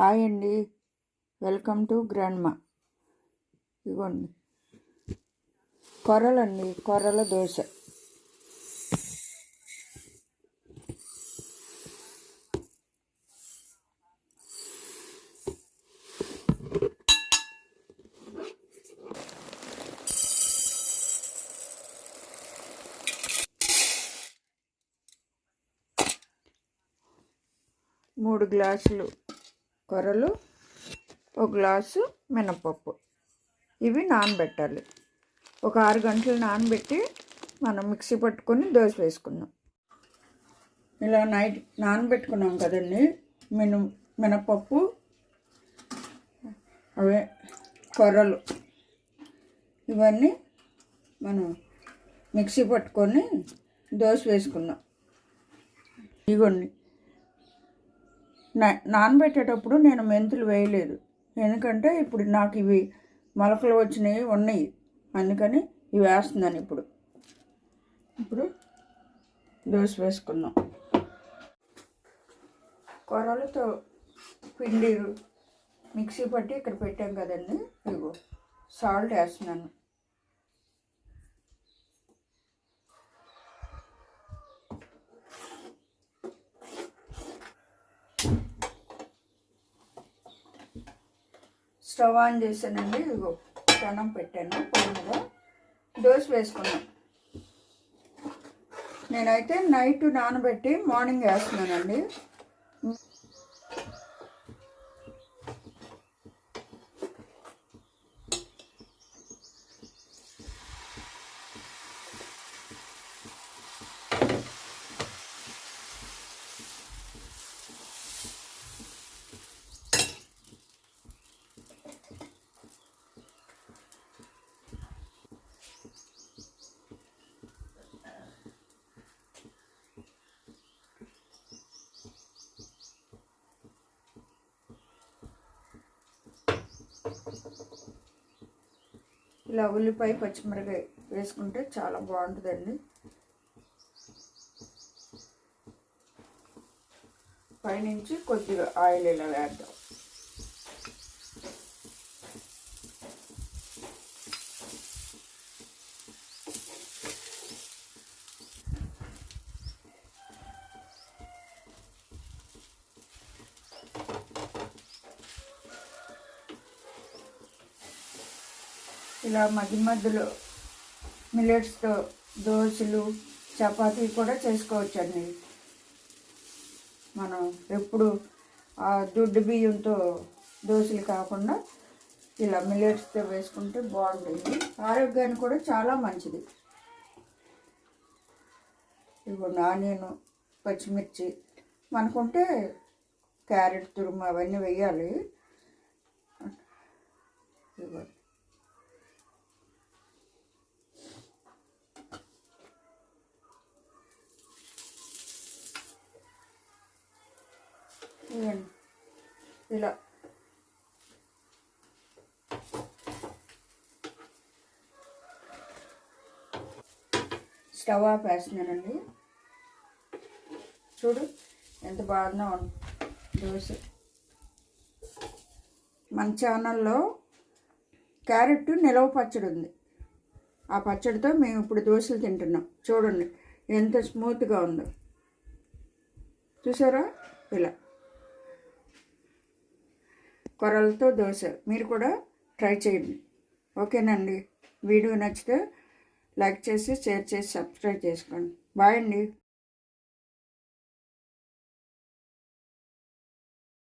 Hi అండి. Welcome to grandma. ఇదిగోండి కొర్రలండి కొర్రల దోశ. మూడు గ్లాసులు. కొర్రలు ఒక గ్లాసు మినపప్పు. ఇవి నానబెట్టాలి. ఒక ఆరు గంటలు నానబెట్టి మనం మిక్సీ పట్టుకొని దోశ వేసుకుందాం. ఇలా నైట్ నానబెట్టుకున్నాం కదండి. మిను మినపప్పు అవే కొర్రలు ఇవన్నీ మనం మిక్సీ పట్టుకొని దోశ వేసుకున్నాం ఇగోండి. నానబెట్టేటప్పుడు నేను మెంతులు వేయలేదు. ఎందుకంటే ఇప్పుడు నాకు ఇవి మొలకలు వచ్చినవి ఉన్నాయి. అందుకని ఇవి వేస్తున్నాను ఇప్పుడు. ఇప్పుడు దోశ వేసుకుందాం. కొరలతో పిండి మిక్సీ పట్టి ఇక్కడ పెట్టాం కదండి. ఇగో సాల్ట్ వేస్తున్నాను. స్టవ్ ఆన్ చేశానండి. ఇదిగో పెనం పెట్టాను. పొయ్యి మీద దోశ వేసుకున్నాం. నేనైతే నైట్ నానబెట్టి మార్నింగ్ వేస్తున్నానండి. ఇలా ఉల్లిపాయ పచ్చిమిరకాయ వేసుకుంటే చాలా బాగుంటుందండి. పైనుంచి కొద్దిగా ఆయిల్ ఇలా వేద్దాం. ఇలా మధ్య మధ్యలో మిల్లెట్స్తో దోశలు చపాతీ కూడా చేసుకోవచ్చండి. మనం ఎప్పుడు ఆ దుడ్డు బియ్యంతో దోశలు కాకుండా ఇలా మిల్లెట్స్తో వేసుకుంటే బాగుంటుంది. ఆరోగ్యానికి కూడా చాలా మంచిది. ఇవ్వండి ఆనియన్ పచ్చిమిర్చి మనకుంటే క్యారెట్ తురుము అవన్నీ వేయాలి. ఇవ్వండి. ఇలా స్టవ్ ఆఫ్ వేస్తున్నానండి. చూడు ఎంత బాగున్నా దోశ మన ఛానల్లో క్యారెట్ నిలవ పచ్చడి ఉంది. ఆ పచ్చడితో మేము ఇప్పుడు దోశలు తింటున్నాం. చూడండి ఎంత స్మూత్గా ఉందో. చూసారా? ఇలా. కొరలతో దోశ. మీరు కూడా ట్రై చేయండి. ఓకేనండి. వీడియో నచ్చితే లైక్ చేసి షేర్ చేసి సబ్స్క్రైబ్ చేసుకోండి. బాయ్ అండి.